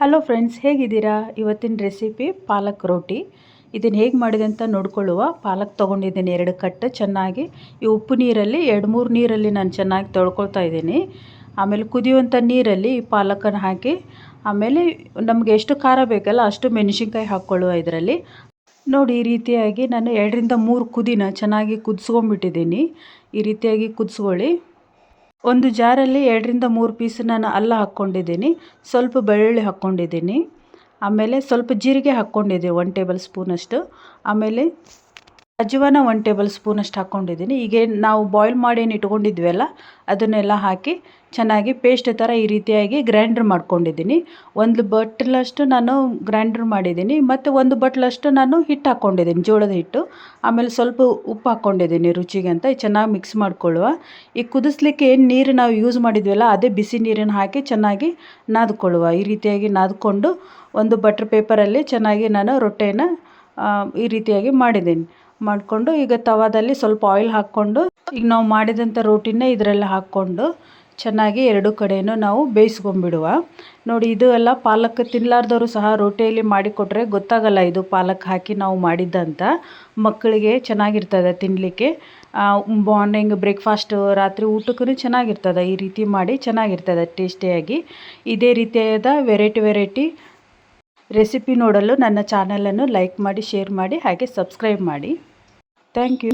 Hello friends ಹೇಗಿದ್ದೀರಾ? ಇವತ್ತಿನ recipe ಪಾಲಕ್ ರೋಟಿ. ಇದನ್ನು ಹೇಗೆ ಮಾಡಿದೆ ಅಂತ ನೋಡ್ಕೊಳ್ಳುವ. ಪಾಲಕ್ ತೊಗೊಂಡಿದ್ದೀನಿ ಎರಡು ಕಟ್ಟು ಚೆನ್ನಾಗಿ. ಈ ಉಪ್ಪು ನೀರಲ್ಲಿ, ಎರಡು ಮೂರು ನೀರಲ್ಲಿ ನಾನು ಚೆನ್ನಾಗಿ ತೊಳ್ಕೊಳ್ತಾ ಇದ್ದೀನಿ. ಆಮೇಲೆ ಕುದಿಯುವಂಥ ನೀರಲ್ಲಿ ಈ ಪಾಲಕನ್ನು ಹಾಕಿ, ಆಮೇಲೆ ನಮಗೆ ಎಷ್ಟು ಖಾರ ಬೇಕಲ್ಲ ಅಷ್ಟು ಮೆಣಸಿನ್ಕಾಯಿ ಹಾಕ್ಕೊಳ್ಳುವ ಇದರಲ್ಲಿ. ನೋಡಿ, ಈ ರೀತಿಯಾಗಿ ನಾನು ಎರಡರಿಂದ ಮೂರು ಕುದಿನ ಚೆನ್ನಾಗಿ ಕುದಿಸ್ಕೊಂಡ್ಬಿಟ್ಟಿದ್ದೀನಿ. ಈ ರೀತಿಯಾಗಿ ಕುದಿಸ್ಕೊಳ್ಳಿ. ಒಂದು ಜಾರಲ್ಲಿ ಎರಡರಿಂದ ಮೂರು ಪೀಸ್ ನಾನು ಅಲ್ಲ ಹಾಕ್ಕೊಂಡಿದ್ದೀನಿ. ಸ್ವಲ್ಪ ಬೆಳ್ಳುಳ್ಳಿ ಹಾಕ್ಕೊಂಡಿದ್ದೀನಿ. ಆಮೇಲೆ ಸ್ವಲ್ಪ ಜೀರಿಗೆ ಹಾಕ್ಕೊಂಡಿದ್ದೆ ಒನ್ ಟೇಬಲ್ ಸ್ಪೂನಷ್ಟು ಆಮೇಲೆ ಅಜ್ವಾನ ಒನ್ ಟೇಬಲ್ ಸ್ಪೂನಷ್ಟು ಹಾಕ್ಕೊಂಡಿದ್ದೀನಿ. ಈಗ ನಾವು ಬಾಯ್ಲ್ ಮಾಡಿ ಏನು ಇಟ್ಕೊಂಡಿದ್ವಲ್ಲ ಅದನ್ನೆಲ್ಲ ಹಾಕಿ ಚೆನ್ನಾಗಿ ಪೇಸ್ಟ್ ಥರ ಈ ರೀತಿಯಾಗಿ ಗ್ರೈಂಡ್ರ್ ಮಾಡ್ಕೊಂಡಿದ್ದೀನಿ. ಒಂದು ಬಟ್ಲಷ್ಟು ನಾನು ಗ್ರೈಂಡ್ರ್ ಮಾಡಿದ್ದೀನಿ, ಮತ್ತು ಒಂದು ಬಟ್ಲಷ್ಟು ನಾನು ಹಿಟ್ಟು ಹಾಕ್ಕೊಂಡಿದ್ದೀನಿ, ಜೋಳದ ಹಿಟ್ಟು. ಆಮೇಲೆ ಸ್ವಲ್ಪ ಉಪ್ಪು ಹಾಕ್ಕೊಂಡಿದ್ದೀನಿ ರುಚಿಗೆ ಅಂತ ಚೆನ್ನಾಗಿ ಮಿಕ್ಸ್ ಮಾಡ್ಕೊಳ್ಳುವ. ಈ ಕುದಿಸ್ಲಿಕ್ಕೆ ಏನು ನೀರು ನಾವು ಯೂಸ್ ಮಾಡಿದ್ವಲ್ಲ, ಅದೇ ಬಿಸಿ ನೀರನ್ನು ಹಾಕಿ ಚೆನ್ನಾಗಿ ನಾದ್ಕೊಳ್ಳುವ. ಈ ರೀತಿಯಾಗಿ ನಾದ್ಕೊಂಡು ಒಂದು ಬಟ್ರ್ ಪೇಪರಲ್ಲಿ ಚೆನ್ನಾಗಿ ನಾನು ರೊಟ್ಟೆನ ಈ ರೀತಿಯಾಗಿ ಮಾಡಿದ್ದೀನಿ. ಮಾಡಿಕೊಂಡು ಈಗ ತವಾದಲ್ಲಿ ಸ್ವಲ್ಪ ಆಯಿಲ್ ಹಾಕ್ಕೊಂಡು, ಈಗ ನಾವು ಮಾಡಿದಂಥ ರೋಟಿನ ಇದರಲ್ಲಿ ಹಾಕ್ಕೊಂಡು ಚೆನ್ನಾಗಿ ಎರಡು ಕಡೆಯೂ ನಾವು ಬೇಯಿಸ್ಕೊಂಬಿಡುವ ನೋಡಿ, ಇದು ಎಲ್ಲ ಪಾಲಕ್ ತಿನ್ನಲಾರ್ದವರು ಸಹ ರೋಟಿಯಲ್ಲಿ ಮಾಡಿಕೊಟ್ರೆ ಗೊತ್ತಾಗಲ್ಲ ಇದು ಪಾಲಕ್ ಹಾಕಿ ನಾವು ಮಾಡಿದ್ದಂತ. ಮಕ್ಕಳಿಗೆ ಚೆನ್ನಾಗಿರ್ತದೆ ತಿನ್ನಲಿಕ್ಕೆ ಮಾರ್ನಿಂಗ್ ಬ್ರೇಕ್ಫಾಸ್ಟ್ ರಾತ್ರಿ ಊಟಕ್ಕೂ ಚೆನ್ನಾಗಿರ್ತದೆ, ಈ ರೀತಿ ಮಾಡಿ ಚೆನ್ನಾಗಿರ್ತದೆ ಟೇಸ್ಟಿಯಾಗಿ. ಇದೇ ರೀತಿಯಾದ ವೆರೈಟಿ ವೆರೈಟಿ ರೆಸಿಪಿ ನೋಡಲು ನನ್ನ ಚಾನಲನ್ನು ಲೈಕ್ ಮಾಡಿ ಶೇರ್ ಮಾಡಿ, ಹಾಗೆ ಸಬ್ಸ್ಕ್ರೈಬ್ ಮಾಡಿ. Thank you